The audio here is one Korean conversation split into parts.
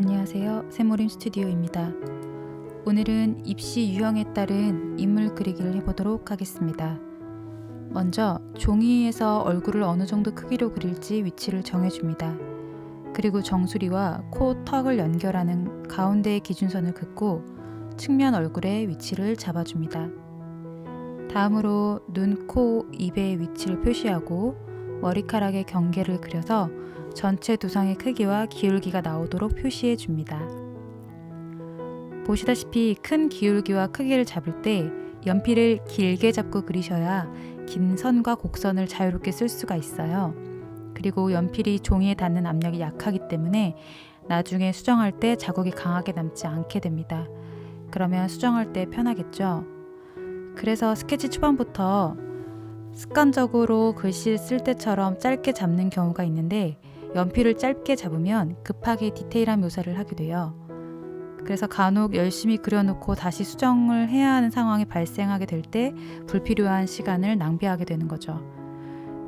안녕하세요. 세모림 스튜디오입니다. 오늘은 입시 유형에 따른 인물 그리기를 해보도록 하겠습니다. 먼저 종이에서 얼굴을 어느 정도 크기로 그릴지 위치를 정해줍니다. 그리고 정수리와 코, 턱을 연결하는 가운데의 기준선을 긋고 측면 얼굴의 위치를 잡아줍니다. 다음으로 눈, 코, 입의 위치를 표시하고 머리카락의 경계를 그려서 전체 두상의 크기와 기울기가 나오도록 표시해 줍니다. 보시다시피 큰 기울기와 크기를 잡을 때 연필을 길게 잡고 그리셔야 긴 선과 곡선을 자유롭게 쓸 수가 있어요. 그리고 연필이 종이에 닿는 압력이 약하기 때문에 나중에 수정할 때 자국이 강하게 남지 않게 됩니다. 그러면 수정할 때 편하겠죠? 그래서 스케치 초반부터 습관적으로 글씨를 쓸 때처럼 짧게 잡는 경우가 있는데 연필을 짧게 잡으면 급하게 디테일한 묘사를 하게 돼요. 그래서 간혹 열심히 그려놓고 다시 수정을 해야 하는 상황이 발생하게 될 때 불필요한 시간을 낭비하게 되는 거죠.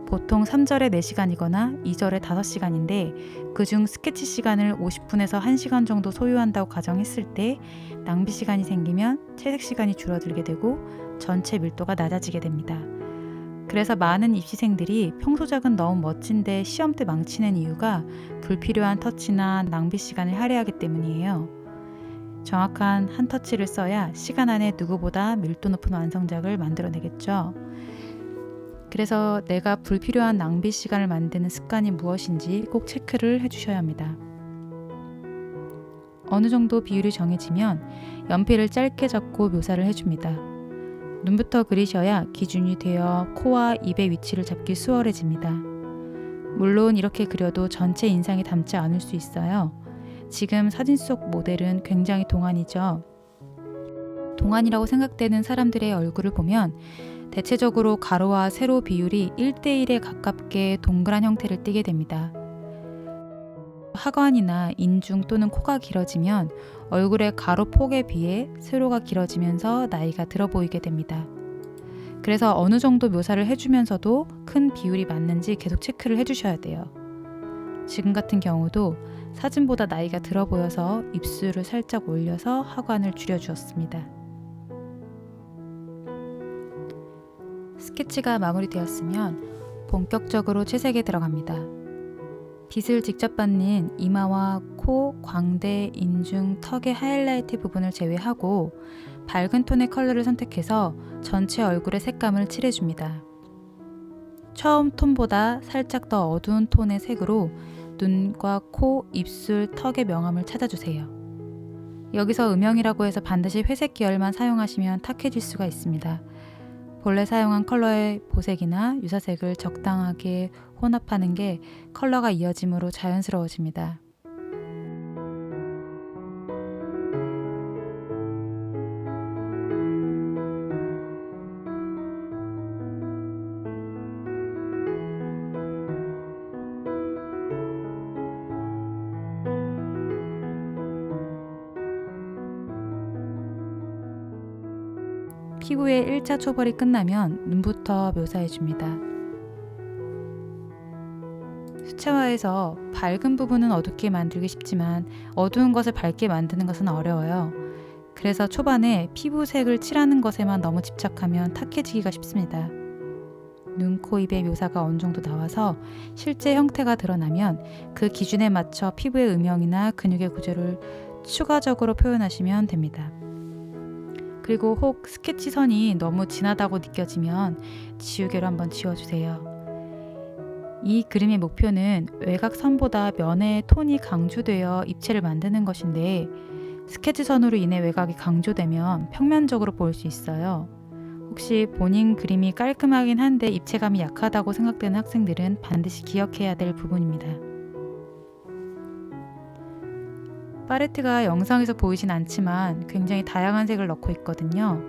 보통 3절에 4시간이거나 2절에 5시간인데 그중 스케치 시간을 50분에서 1시간 정도 소요한다고 가정했을 때 낭비 시간이 생기면 채색 시간이 줄어들게 되고 전체 밀도가 낮아지게 됩니다. 그래서 많은 입시생들이 평소작은 너무 멋진데 시험 때 망치는 이유가 불필요한 터치나 낭비 시간을 할애하기 때문이에요. 정확한 한 터치를 써야 시간 안에 누구보다 밀도 높은 완성작을 만들어내겠죠. 그래서 내가 불필요한 낭비 시간을 만드는 습관이 무엇인지 꼭 체크를 해주셔야 합니다. 어느 정도 비율이 정해지면 연필을 짧게 잡고 묘사를 해줍니다. 눈부터 그리셔야 기준이 되어 코와 입의 위치를 잡기 수월해집니다. 물론 이렇게 그려도 전체 인상이 담지 않을 수 있어요. 지금 사진 속 모델은 굉장히 동안이죠. 동안이라고 생각되는 사람들의 얼굴을 보면 대체적으로 가로와 세로 비율이 1대1에 가깝게 동그란 형태를 띠게 됩니다. 하관이나 인중 또는 코가 길어지면 얼굴의 가로 폭에 비해 세로가 길어지면서 나이가 들어 보이게 됩니다. 그래서 어느 정도 묘사를 해주면서도 큰 비율이 맞는지 계속 체크를 해주셔야 돼요. 지금 같은 경우도 사진보다 나이가 들어 보여서 입술을 살짝 올려서 하관을 줄여주었습니다. 스케치가 마무리되었으면 본격적으로 채색에 들어갑니다. 빛을 직접 받는 이마와 코, 광대, 인중, 턱의 하이라이트 부분을 제외하고 밝은 톤의 컬러를 선택해서 전체 얼굴의 색감을 칠해줍니다. 처음 톤보다 살짝 더 어두운 톤의 색으로 눈과 코, 입술, 턱의 명암을 찾아주세요. 여기서 음영이라고 해서 반드시 회색 계열만 사용하시면 탁해질 수가 있습니다. 본래 사용한 컬러의 보색이나 유사색을 적당하게 혼합하는 게 컬러가 이어짐으로 자연스러워집니다. 피부의 1차 초벌이 끝나면 눈부터 묘사해 줍니다. 수채화에서 밝은 부분은 어둡게 만들기 쉽지만 어두운 것을 밝게 만드는 것은 어려워요. 그래서 초반에 피부색을 칠하는 것에만 너무 집착하면 탁해지기가 쉽습니다. 눈, 코, 입의 묘사가 어느 정도 나와서 실제 형태가 드러나면 그 기준에 맞춰 피부의 음영이나 근육의 구조를 추가적으로 표현하시면 됩니다. 그리고 혹 스케치 선이 너무 진하다고 느껴지면 지우개로 한번 지워주세요. 이 그림의 목표는 외곽 선보다 면의 톤이 강조되어 입체를 만드는 것인데 스케치 선으로 인해 외곽이 강조되면 평면적으로 보일 수 있어요. 혹시 본인 그림이 깔끔하긴 한데 입체감이 약하다고 생각되는 학생들은 반드시 기억해야 될 부분입니다. 팔레트가 영상에서 보이진 않지만 굉장히 다양한 색을 넣고 있거든요.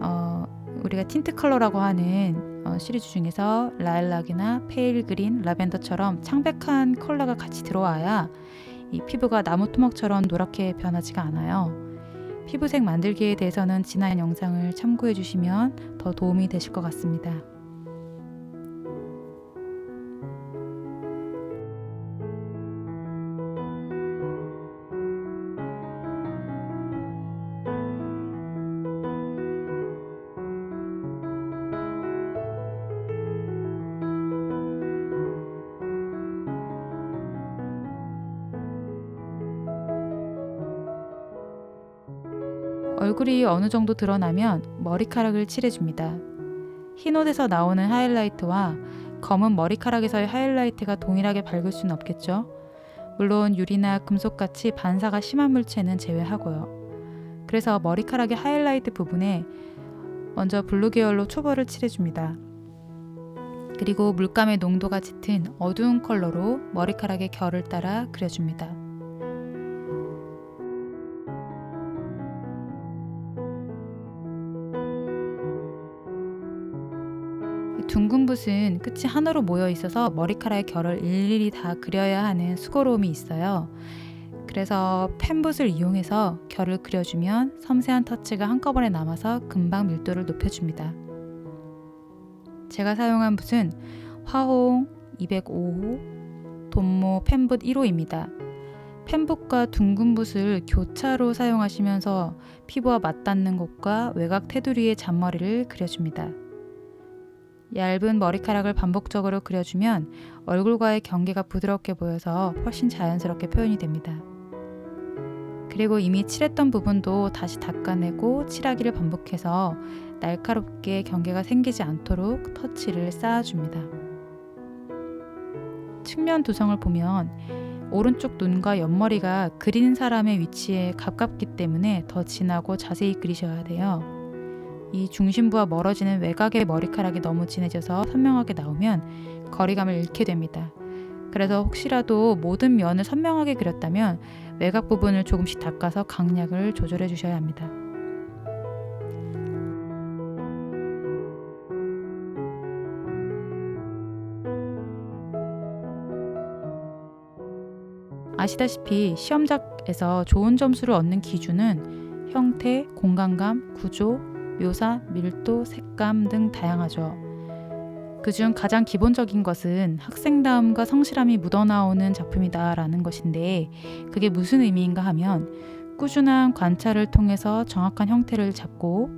어, 우리가 틴트 컬러라고 하는 어, 시리즈 중에서 라일락이나 페일 그린, 라벤더처럼 창백한 컬러가 같이 들어와야 이 피부가 나무 토막처럼 노랗게 변하지가 않아요. 피부색 만들기에 대해서는 지난 영상을 참고해 주시면 더 도움이 되실 것 같습니다. 얼굴이 어느 정도 드러나면 머리카락을 칠해줍니다. 흰 옷에서 나오는 하이라이트와 검은 머리카락에서의 하이라이트가 동일하게 밝을 수는 없겠죠. 물론 유리나 금속같이 반사가 심한 물체는 제외하고요. 그래서 머리카락의 하이라이트 부분에 먼저 블루 계열로 초벌을 칠해줍니다. 그리고 물감의 농도가 짙은 어두운 컬러로 머리카락의 결을 따라 그려줍니다. 둥근 붓은 끝이 하나로 모여 있어서 머리카락의 결을 일일이 다 그려야 하는 수고로움이 있어요. 그래서 펜붓을 이용해서 결을 그려주면 섬세한 터치가 한꺼번에 남아서 금방 밀도를 높여줍니다. 제가 사용한 붓은 화홍 205호 돈모 펜붓 1호입니다. 펜붓과 둥근 붓을 교차로 사용하시면서 피부와 맞닿는 곳과 외곽 테두리의 잔머리를 그려줍니다. 얇은 머리카락을 반복적으로 그려주면 얼굴과의 경계가 부드럽게 보여서 훨씬 자연스럽게 표현이 됩니다. 그리고 이미 칠했던 부분도 다시 닦아내고 칠하기를 반복해서 날카롭게 경계가 생기지 않도록 터치를 쌓아줍니다. 측면 두성을 보면 오른쪽 눈과 옆머리가 그리는 사람의 위치에 가깝기 때문에 더 진하고 자세히 그리셔야 돼요. 이 중심부와 멀어지는 외곽의 머리카락이 너무 진해져서 선명하게 나오면 거리감을 잃게 됩니다. 그래서 혹시라도 모든 면을 선명하게 그렸다면 외곽 부분을 조금씩 닦아서 강약을 조절해 주셔야 합니다. 아시다시피 시험작에서 좋은 점수를 얻는 기준은 형태, 공간감, 구조, 묘사, 밀도, 색감 등 다양하죠. 그중 가장 기본적인 것은 학생다움과 성실함이 묻어나오는 작품이다라는 것인데 그게 무슨 의미인가 하면 꾸준한 관찰을 통해서 정확한 형태를 잡고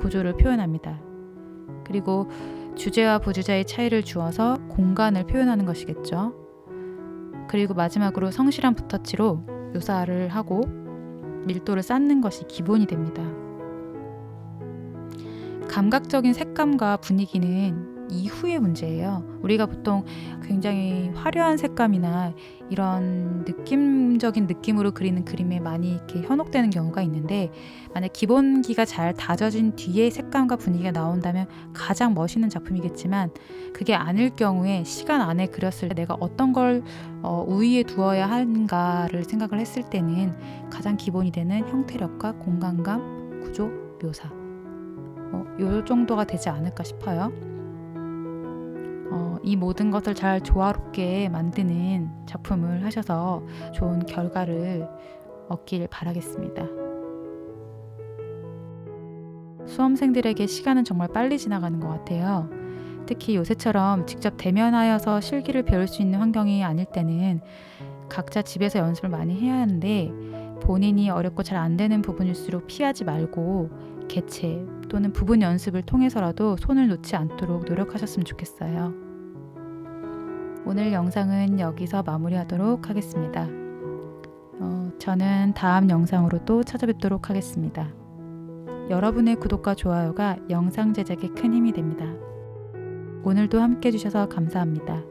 구조를 표현합니다. 그리고 주제와 부주자의 차이를 주어서 공간을 표현하는 것이겠죠. 그리고 마지막으로 성실한 붓터치로 묘사를 하고 밀도를 쌓는 것이 기본이 됩니다. 감각적인 색감과 분위기는 이후의 문제예요. 우리가 보통 굉장히 화려한 색감이나 이런 느낌적인 느낌으로 그리는 그림에 많이 이렇게 현혹되는 경우가 있는데 만약 기본기가 잘 다져진 뒤에 색감과 분위기가 나온다면 가장 멋있는 작품이겠지만 그게 아닐 경우에 시간 안에 그렸을 때 내가 어떤 걸 어, 우위에 두어야 하는가를 생각을 했을 때는 가장 기본이 되는 형태력과 공간감, 구조, 묘사 어, 요 정도가 되지 않을까 싶어요. 어, 이 모든 것을 잘 조화롭게 만드는 작품을 하셔서 좋은 결과를 얻길 바라겠습니다. 수험생들에게 시간은 정말 빨리 지나가는 것 같아요. 특히 요새처럼 직접 대면하여서 실기를 배울 수 있는 환경이 아닐 때는 각자 집에서 연습을 많이 해야 하는데 본인이 어렵고 잘 안 되는 부분일수록 피하지 말고 개체 또는 부분 연습을 통해서라도 손을 놓지 않도록 노력하셨으면 좋겠어요. 오늘 영상은 여기서 마무리하도록 하겠습니다. 어, 저는 다음 영상으로 또 찾아뵙도록 하겠습니다. 여러분의 구독과 좋아요가 영상 제작에 큰 힘이 됩니다. 오늘도 함께 해주셔서 감사합니다.